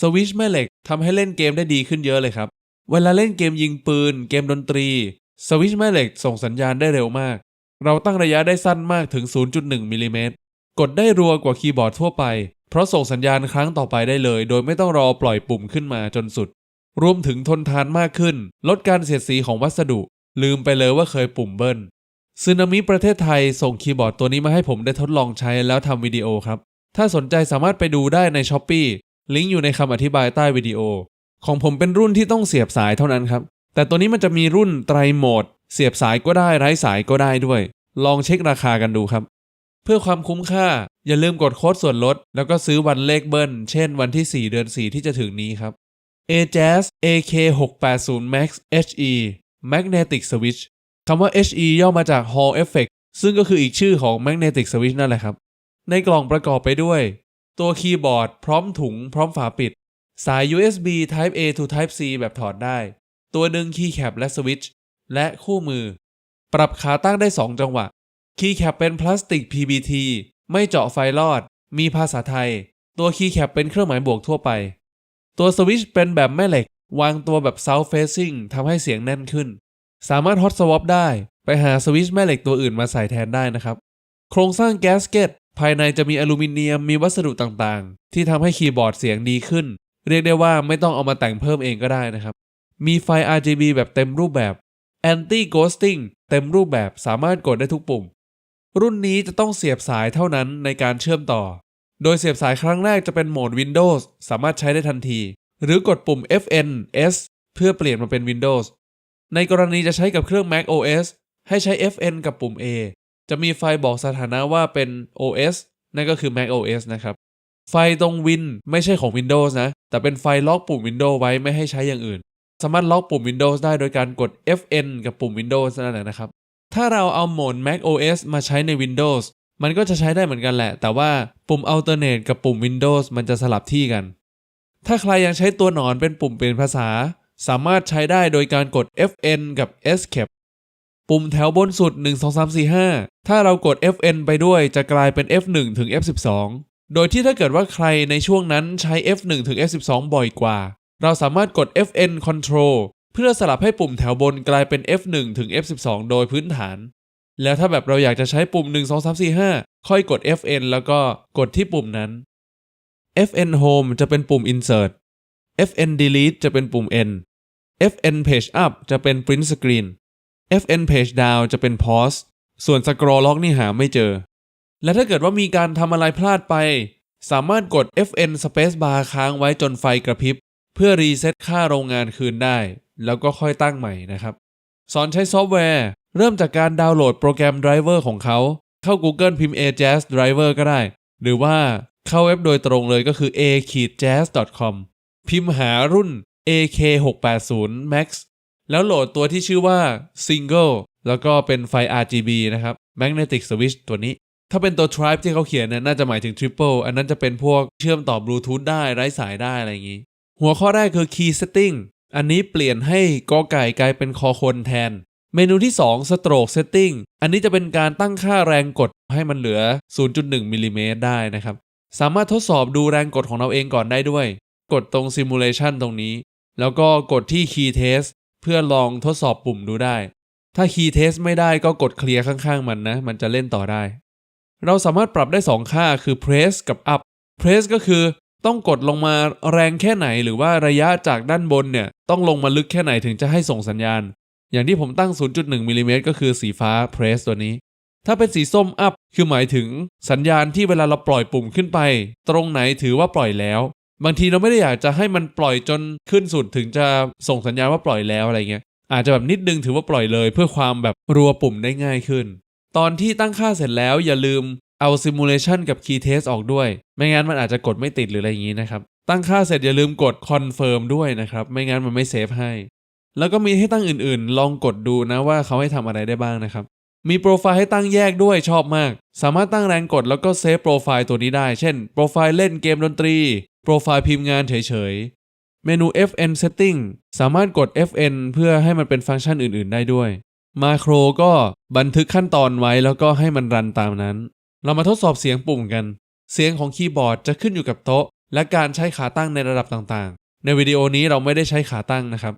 สวิชแม่เหล็กทำให้เล่นเกมได้ดีขึ้นเยอะเลยครับ เวลาเล่นเกมยิงปืน เกมดนตรี สวิชแม่เหล็กส่งสัญญาณได้เร็วมาก เราตั้งระยะได้สั้นมากถึง 0.1มิลลิเมตรกดได้รัวกว่าคีย์บอร์ดทั่วไป เพราะส่งสัญญาณครั้งต่อไปได้เลย โดยไม่ต้องรอปล่อยปุ่มขึ้นมาจนสุด รวมถึงทนทานมากขึ้น ลดการเสียดสีของวัสดุ ลืมไปเลยว่าเคยปุ่มเบิ้ลซึนามิประเทศไทยส่งคีย์บอร์ดตัวนี้มาให้ผมได้ทดลองใช้แล้วทำวิดีโอครับ ถ้าสนใจสามารถไปดูได้ใน s h อ p e e ลิงก์อยู่ในคำอธิบายใต้วิดีโอ ของผมเป็นรุ่นที่ต้องเสียบสายเท่านั้นครับ แต่ตัวนี้มันจะมีรุ่นไตรโหมด เสียบสายก็ได้ไร้สายก็ได้ด้วย ลองเช็คราคากันดูครับ เพื่อความคุ้มค่า อย่าลืมกดโค้ดส่วนลด แล้วก็ซื้อวันเลขเบิ้ล เช่นวันที่ 4 เดือน 4 ที่จะถึงนี้ครับ AJAZ AK680 Max HE Magnetic Switch คำว่า HE ย่อมาจาก Hall Effect ซึ่งก็คืออีกชื่อของ Magnetic Switch นั่นแหละครับ ในกล่องประกอบไปด้วย ตัวคีย์บอร์ดพร้อมถุงพร้อมฝาปิด สาย USB Type A to Type C แบบถอดได้ ตัวดึงคีย์แคปและสวิตช์และคู่มือ ปรับขาตั้งได้ 2 จังหวะ คีย์แคปเป็นพลาสติก PBT ไม่เจาะไฟลอด มีภาษาไทย ตัวคีย์แคปเป็นเครื่องหมายบวกทั่วไป ตัวสวิตช์เป็นแบบแม่เหล็ก วางตัวแบบ South Facing ทำให้เสียงแน่นขึ้น สามารถ Hot Swap ได้ ไปหาสวิตช์แม่เหล็กตัวอื่นมาใส่แทนได้นะครับ โครงสร้างแกสเกต ภายในจะมีอลูมิเนียมมีวัสดุต่างๆ ที่ทำให้คีย์บอร์ดเสียงดีขึ้น เรียกได้ว่าไม่ต้องเอามาแต่งเพิ่มเองก็ได้นะครับ มีไฟ RGB แบบเต็มรูปแบบ Anti Ghosting เต็มรูปแบบสามารถกดได้ทุกปุ่ม รุ่นนี้จะต้องเสียบสายเท่านั้นในการเชื่อมต่อ โดยเสียบสายครั้งแรกจะเป็นโหมด Windows สามารถใช้ได้ทันที หรือกดปุ่ม FN S เพื่อเปลี่ยนมาเป็น Windows ในกรณีจะใช้กับเครื่อง Mac OS ให้ใช้ FN กับปุ่ม A จะมีไฟบอกสถานะว่าเป็น OS นั่นก็คือ Mac OS นะครับ ไฟตรง Win ไม่ใช่ของ Windows นะ แต่เป็นไฟล็อกปุ่ม Windows ไว้ไม่ให้ใช้อย่างอื่น สามารถล็อกปุ่ม Windows ได้โดยการกด FN กับปุ่ม Windows นั่นแหละนะครับ ถ้าเราเอาโหมด Mac OS มาใช้ใน Windows มันก็จะใช้ได้เหมือนกันแหละ แต่ว่าปุ่ม Alternate กับปุ่ม Windows มันจะสลับที่กัน ถ้าใครยังใช้ตัวหนอนเป็นปุ่มเปลี่ยนภาษา สามารถใช้ได้โดยการกด FN กับ Escape ปุ่มแถวบนสุด 1 2 3 4 5 ถ้าเรากด FN ไปด้วยจะกลายเป็น F1 ถึง F12 โดยที่ถ้าเกิดว่าใครในช่วงนั้นใช้ F1 ถึง F12 บ่อยกว่า เราสามารถกด FN Control เพื่อสลับให้ปุ่มแถวบนกลายเป็น F1 ถึง F12 โดยพื้นฐาน แล้วถ้าแบบเราอยากจะใช้ปุ่ม 1 2 3 4 5 ค่อยกด FN แล้วก็กดที่ปุ่มนั้น FN Home จะเป็นปุ่ม Insert FN Delete จะเป็นปุ่ม N FN Page Up จะเป็น Print Screen FN Page Down จะเป็น Pause ส่วน Scroll Lock นี่หาไม่เจอ และถ้าเกิดว่ามีการทำอะไรพลาดไป สามารถกด FN Space Bar ค้างไว้จนไฟกระพริบ เพื่อรีเซ็ตค่าโรงงานคืนได้ แล้วก็ค่อยตั้งใหม่นะครับ สอนใช้ซอฟต์แวร์ เริ่มจากการดาวน์โหลดโปรแกรมไดรเวอร์ของเขา เข้า Google พิมพ์ AJazz Driver ก็ได้ หรือว่าเข้าเว็บโดยตรงเลยก็คือ a-jazz.com พิมพ์หารุ่น AK680 Max แล้วโหลดตัวที่ชื่อว่า Single แล้วก็เป็นไฟ RGB นะครับ Magnetic Switch ตัวนี้ ถ้าเป็นตัว Tribe ที่เขาเขียนเนี่ยน่าจะหมายถึง Triple อันนั้นจะเป็นพวกเชื่อมต่อบลูทูธได้ไร้สายได้อะไรอย่างนี้ หัวข้อแรกคือ Key Setting อันนี้เปลี่ยนให้กอไก่กลายเป็นคอคนแทน เมนูที่ 2 Stroke Setting อันนี้จะเป็นการตั้งค่าแรงกดให้มันเหลือ 0.1มิลลิเมตรได้นะครับ สามารถทดสอบดูแรงกดของเราเองก่อนได้ด้วย กดตรง Simulation ตรงนี้ แล้วก็กดที่ Key Test พื่อลองทดสอบปุ่มดูได้ ถ้า Key Test ไม่ได้ก็กดเคลียร์ข้างๆมันนะ มันจะเล่นต่อได้ เราสามารถปรับได้ 2 ค่าคือ Press กับ Up Press ก็คือต้องกดลงมาแรงแค่ไหน หรือว่าระยะจากด้านบนเนี่ยต้องลงมาลึกแค่ไหนถึงจะให้ส่งสัญญาณ อย่างที่ผมตั้ง 0.1มิลลิเมตรก็คือสีฟ้า Press ตัวนี้ ถ้าเป็นสีส้ม Up คือหมายถึงสัญญาณที่เวลาเราปล่อยปุ่มขึ้นไป ตรงไหนถือว่าปล่อยแล้ว บางทีเราไม่ได้อยากจะให้มันปล่อยจนขึ้นสุดถึงจะส่งสัญญาณว่าปล่อยแล้วอะไรเงี้ย อาจจะแบบนิดนึงถือว่าปล่อยเลยเพื่อความแบบรัวปุ่มได้ง่ายขึ้น ตอนที่ตั้งค่าเสร็จแล้วอย่าลืมเอา Simulation กับ Key Test ออกด้วย ไม่งั้นมันอาจจะกดไม่ติดหรืออะไรอย่างนี้นะครับ ตั้งค่าเสร็จอย่าลืมกด Confirm ด้วยนะครับ ไม่งั้นมันไม่เซฟให้ แล้วก็มีให้ตั้งอื่นๆ ลองกดดูนะว่าเขาให้ทำอะไรได้บ้างนะครับ มีโปรไฟล์ให้ตั้งแยกด้วยชอบมาก สามารถตั้งแรงกดแล้วก็เซฟโปรไฟล์ตัวนี้ได้ เช่น โปรไฟล์เล่นเกมดนตรี โปรไฟล์พิมพ์งานเฉยๆ เมนู FN Setting สามารถกด FN เพื่อให้มันเป็นฟังก์ชันอื่นๆ ได้ด้วย มาโครก็บันทึกขั้นตอนไว้แล้วก็ให้มันรันตามนั้น เรามาทดสอบเสียงปุ่มกัน เสียงของคีย์บอร์ดจะขึ้นอยู่กับโต๊ะ และการใช้ขาตั้งในระดับต่างๆ ในวิดีโอนี้เราไม่ได้ใช้ขาตั้งนะครับ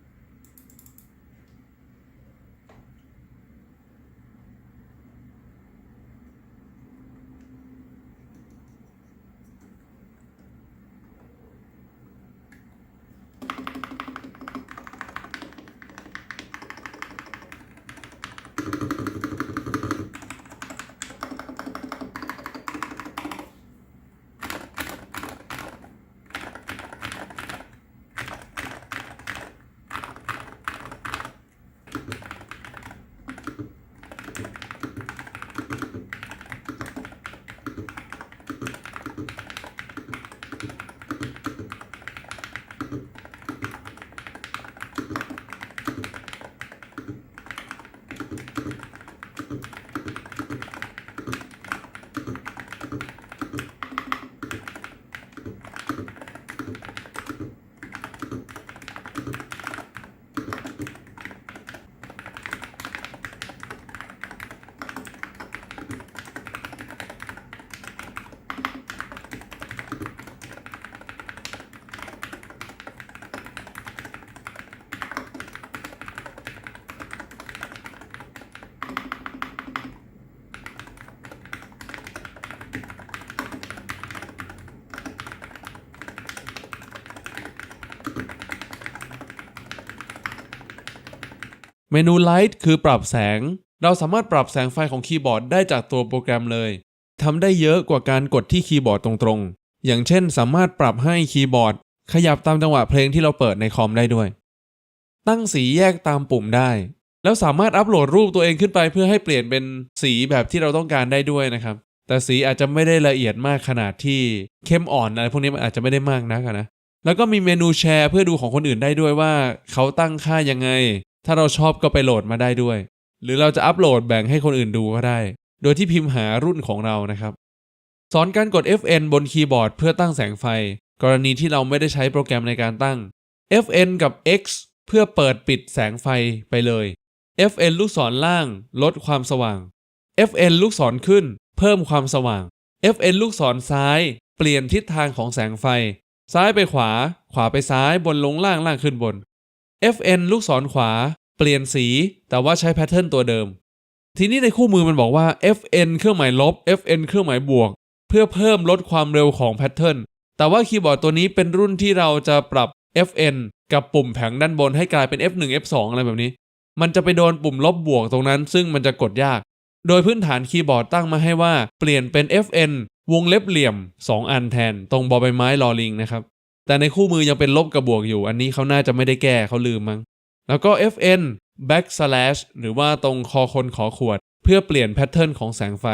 เมนู Light คือปรับแสง เราสามารถปรับแสงไฟของคีย์บอร์ดได้จากตัวโปรแกรมเลยทำได้เยอะกว่าการกดที่คีย์บอร์ดตรงๆ อย่างเช่นสามารถปรับให้คีย์บอร์ด ขยับตามจังหวะเพลงที่เราเปิดในคอมได้ด้วย ตั้งสีแยกตามปุ่มได้ แล้วสามารถอัปโหลดรูปตัวเองขึ้นไปเพื่อให้เปลี่ยนเป็นสีแบบที่เราต้องการได้ด้วยนะครับ แต่สีอาจจะไม่ได้ละเอียดมากขนาดที่เข้มอ่อนอะไรพวกนี้มันอาจจะไม่ได้มากนักอะนะ แล้วก็มีเมนูแชร์เพื่อดูของคนอื่นได้ด้วยว่า เขาตั้งค่ายังไง ถ้าเราชอบก็ไปโหลดมาได้ด้วย หรือเราจะอัปโหลดแบ่งให้คนอื่นดูก็ได้ โดยที่พิมพ์หารุ่นของเรานะครับ สอนการกด FN บนคีย์บอร์ดเพื่อตั้งแสงไฟ กรณีที่เราไม่ได้ใช้โปรแกรมในการตั้ง FN กับ X เพื่อเปิดปิดแสงไฟไปเลย FN ลูกศรล่าง ลดความสว่าง FN ลูกศรขึ้น เพิ่มความสว่าง FN ลูกศรซ้าย เปลี่ยนทิศทางของแสงไฟ ซ้ายไปขวา ขวาไปซ้ายบนลงล่างล่างขึ้นบน FN ลูกศรขวา เปลี่ยนสี แต่ว่าใช้แพทเทิร์นตัวเดิม ทีนี้ในคู่มือมันบอกว่า FN เครื่องหมายลบ FN เครื่องหมายบวก เพื่อเพิ่มลดความเร็วของแพทเทิร์นแต่ว่าคีย์บอร์ดตัวนี้เป็นรุ่นที่เราจะปรับ FN กับปุ่มแผงด้านบนให้กลายเป็น F1 F2 อะไรแบบนี้ มันจะไปโดนปุ่มลบบวกตรงนั้น ซึ่งมันจะกดยาก โดยพื้นฐานคีย์บอร์ดตั้งมาให้ว่า เปลี่ยนเป็น FN วงเล็บเหลี่ยม 2 อันแทน ตรงบอใบไม้ลอลิงนะครับ แต่ในคู่มือยังเป็นลบกับบวกอยู่ อันนี้เขาน่าจะไม่ได้แก้เขาลืมมั้ง แล้วก็ FN backslash หรือว่าตรงคอคนขอขวด เพื่อเปลี่ยนแพทเทิร์นของแสงไฟ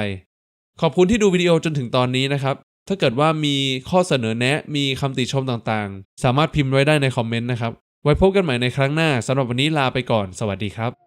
ขอบคุณที่ดูวิดีโอจนถึงตอนนี้นะครับ ถ้าเกิดว่ามีข้อเสนอแนะ มีคำติชมต่างๆ สามารถพิมพ์ไว้ได้ในคอมเมนต์นะครับ ไว้พบกันใหม่ในครั้งหน้าสำหรับวันนี้ลาไปก่อน สวัสดีครับ